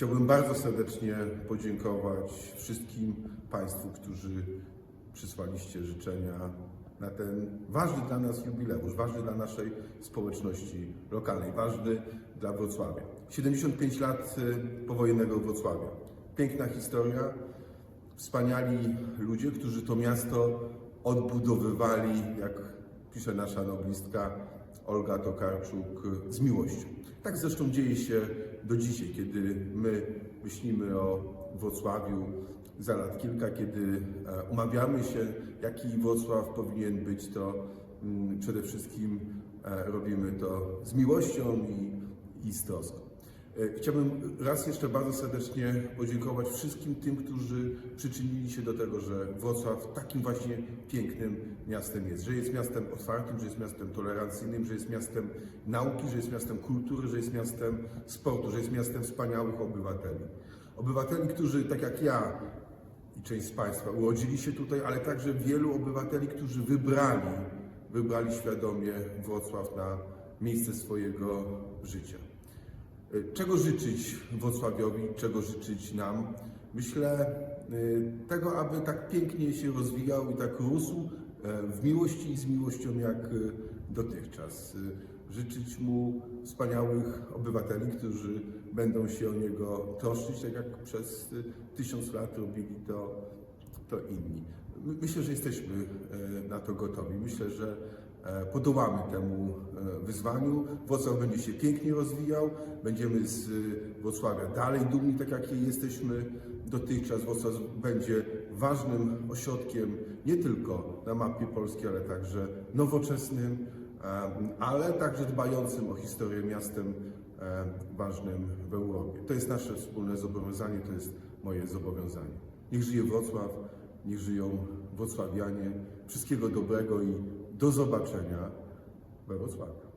Chciałbym bardzo serdecznie podziękować wszystkim Państwu, którzy przysłaliście życzenia na ten ważny dla nas jubileusz, ważny dla naszej społeczności lokalnej, ważny dla Wrocławia. 75 lat y, powojennego Wrocławia. Piękna historia, wspaniali ludzie, którzy to miasto odbudowywali, jak pisze nasza noblistka Olga Tokarczuk, z miłością. Tak zresztą dzieje się do dzisiaj, kiedy my myślimy o Wrocławiu za lat kilka, kiedy e, umawiamy się, jaki Wrocław powinien być, to mm, przede wszystkim e, robimy to z miłością i, i z troską. E, Chciałbym raz jeszcze bardzo serdecznie podziękować wszystkim tym, którzy przyczynili się do tego, że Wrocław takim właśnie pięknym miastem jest. Że jest miastem otwartym, że jest miastem tolerancyjnym, że jest miastem nauki, że jest miastem kultury, że jest miastem sportu, że jest miastem wspaniałych obywateli. Obywateli, którzy tak jak ja i część z Państwa urodzili się tutaj, ale także wielu obywateli, którzy wybrali, wybrali świadomie Wrocław na miejsce swojego życia. Czego życzyć Wrocławiowi, czego życzyć nam? Myślę y, tego, aby tak pięknie się rozwijał i tak rósł e, w miłości i z miłością jak y, dotychczas. Y, Życzyć mu wspaniałych obywateli, którzy będą się o niego troszczyć, tak jak przez tysiąc lat robili to, to inni. My- Myślę, że jesteśmy e, na to gotowi. Myślę, że podołamy temu e, wyzwaniu. Wrocław będzie się pięknie rozwijał. Będziemy z e, Wrocławia dalej dumni, tak jak jesteśmy dotychczas. Wrocław będzie ważnym ośrodkiem nie tylko na mapie Polski, ale także nowoczesnym, e, ale także dbającym o historię miastem e, ważnym w Europie. To jest nasze wspólne zobowiązanie, to jest moje zobowiązanie. Niech żyje Wrocław, niech żyją wrocławianie. Wszystkiego dobrego i do zobaczenia we Wrocławiu.